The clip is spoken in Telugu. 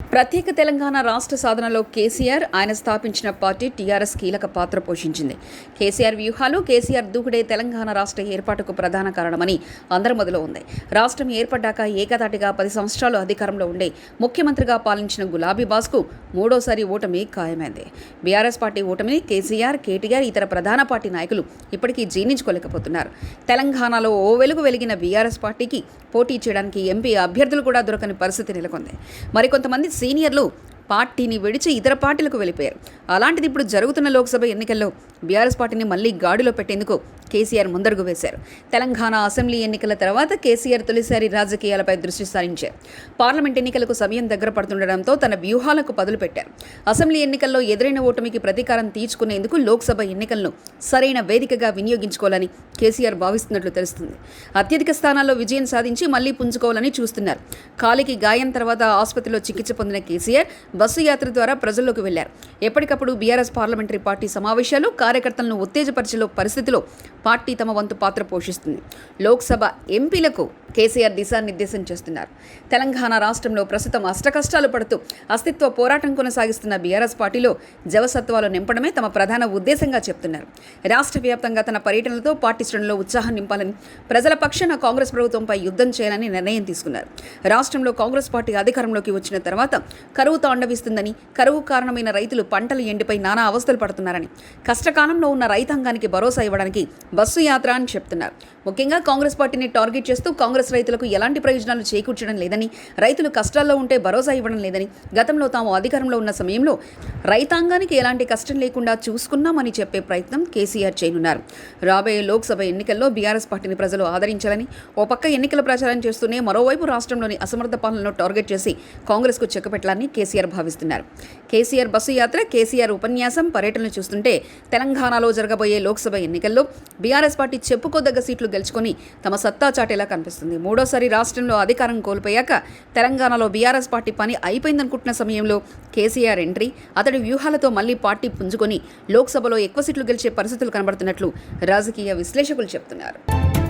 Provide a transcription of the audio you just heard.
ప్రత్యేక తెలంగాణ రాష్ట్ర సాధనలో కేసీఆర్ ఆయన స్థాపించిన పార్టీ టీఆర్ఎస్ కీలక పాత్ర పోషించింది. కేసీఆర్ వ్యూహాలు కేసీఆర్ దూకుడే తెలంగాణ రాష్ట్ర ఏర్పాటుకు ప్రధాన కారణమని అందరి మొదలు ఉంది. రాష్ట్రం ఏర్పడ్డాక ఏకదాటిగా పది సంవత్సరాలు అధికారంలో ఉండే ముఖ్యమంత్రిగా పాలించిన గులాబీ బాస్కు మూడోసారి ఓటమి ఖాయమైంది. బీఆర్ఎస్ పార్టీ ఓటమిని కేసీఆర్ కేటీఆర్ ఇతర ప్రధాన పార్టీ నాయకులు ఇప్పటికీ జీర్ణించుకోలేకపోతున్నారు. తెలంగాణలో ఓ వెలుగు వెలిగిన బీఆర్ఎస్ పార్టీకి పోటీ చేయడానికి ఎంపీ అభ్యర్థులు కూడా దొరకని పరిస్థితి నెలకొంది. మరికొంతమంది సీనియర్లు పార్టీని విడిచి ఇతర పార్టీలకు వెళ్ళిపోయారు. అలాంటిది ఇప్పుడు జరుగుతున్న లోక్సభ ఎన్నికల్లో బీఆర్ఎస్ పార్టీని మళ్ళీ గాడిలో పెట్టేందుకు కేసీఆర్ ముందడుగు వేశారు. తెలంగాణ అసెంబ్లీ ఎన్నికల తర్వాత కేసీఆర్ తొలిసారి రాజకీయాలపై దృష్టి సారించారు. పార్లమెంట్ ఎన్నికలకు సమయం దగ్గర పడుతుండటంతో తన వ్యూహాలకు పదులు పెట్టారు. అసెంబ్లీ ఎన్నికల్లో ఎదురైన ఓటమికి ప్రతీకారం తీర్చుకునేందుకు లోక్సభ ఎన్నికలను సరైన వేదికగా వినియోగించుకోవాలని కేసీఆర్ భావిస్తున్నట్లు తెలుస్తుంది. అత్యధిక స్థానాల్లో విజయం సాధించి మళ్ళీ పుంజుకోవాలని చూస్తున్నారు. కాలికి గాయం తర్వాత ఆసుపత్రిలో చికిత్స పొందిన కేసీఆర్ బస్సు యాత్ర ద్వారా ప్రజల్లోకి వెళ్ళారు. ఎప్పటికప్పుడు బీఆర్ఎస్ పార్లమెంటరీ పార్టీ సమావేశాలు కార్యకర్తలను ఉత్తేజపరిచేలో పరిస్థితిలో పార్టీ తమ వంతు పాత్ర పోషిస్తుంది. లోక్సభ ఎంపీలకు కేసీఆర్ దిశానిర్దేశం చేస్తున్నారు. తెలంగాణ రాష్ట్రంలో ప్రస్తుతం అష్టకష్టాలు పడుతూ అస్తిత్వ పోరాటం కొనసాగిస్తున్న బీఆర్ఎస్ పార్టీలో జవసత్వాలు నింపడమే తమ ప్రధాన ఉద్దేశంగా చెప్తున్నారు. రాష్ట్ర వ్యాప్తంగా తన పర్యటనలతో పార్టీ శ్రేణుల్లో ఉత్సాహం నింపాలని ప్రజల పక్షాన కాంగ్రెస్ ప్రభుత్వంపై యుద్ధం చేయాలని నిర్ణయం తీసుకున్నారు. రాష్ట్రంలో కాంగ్రెస్ పార్టీ అధికారంలోకి వచ్చిన తర్వాత కరువు తాండవిస్తుందని కరువు కారణమైన రైతులు పంటలు ఎండిపై నానా అవస్థలు పడుతున్నారని కష్టకాలంలో ఉన్న రైతాంగానికి భరోసా ఇవ్వడానికి బస్సు యాత్ర అని చెప్తున్నారు. ముఖ్యంగా కాంగ్రెస్ పార్టీని టార్గెట్ చేస్తూ కాంగ్రెస్ కాంగ్రెస్ రైతులకు ఎలాంటి ప్రయోజనాలు చేకూర్చడం లేదని రైతులు కష్టాల్లో ఉంటే భరోసా ఇవ్వడం లేదని గతంలో తాము అధికారంలో ఉన్న సమయంలో రైతాంగానికి ఎలాంటి కష్టం లేకుండా చూసుకున్నామని చెప్పే ప్రయత్నం కేసీఆర్ చేయనున్నారు. రాబోయే లోక్సభ ఎన్నికల్లో బీఆర్ఎస్ పార్టీని ప్రజలు ఆదరించాలని ఓ పక్క ఎన్నికల ప్రచారం చేస్తూనే మరోవైపు రాష్ట్రంలోని అసమర్థ పాలనను టార్గెట్ చేసి కాంగ్రెస్కు చెక్కపెట్టాలని కేసీఆర్ భావిస్తున్నారు. కేసీఆర్ బస్సు యాత్ర కేసీఆర్ ఉపన్యాసం. పర్యటనలు చూస్తుంటే తెలంగాణలో జరగబోయే లోక్సభ ఎన్నికల్లో బీఆర్ఎస్ పార్టీ చెప్పుకోదగ్గ సీట్లు గెలుచుకొని తమ సత్తా చాటేలా కనిపిస్తుంది. మూడోసారి రాష్ట్రంలో అధికారం కోల్పోయాక తెలంగాణలో బీఆర్ఎస్ పార్టీ పని అయిపోయిందనుకుంటున్న సమయంలో కేసీఆర్ ఎంట్రీ అతడి వ్యూహాలతో మళ్ళీ పార్టీ పుంజుకొని లోక్సభలో ఎక్కువ సీట్లు గెలిచే పరిస్థితులు కనబడుతున్నట్లు రాజకీయ విశ్లేషకులు చెబుతున్నారు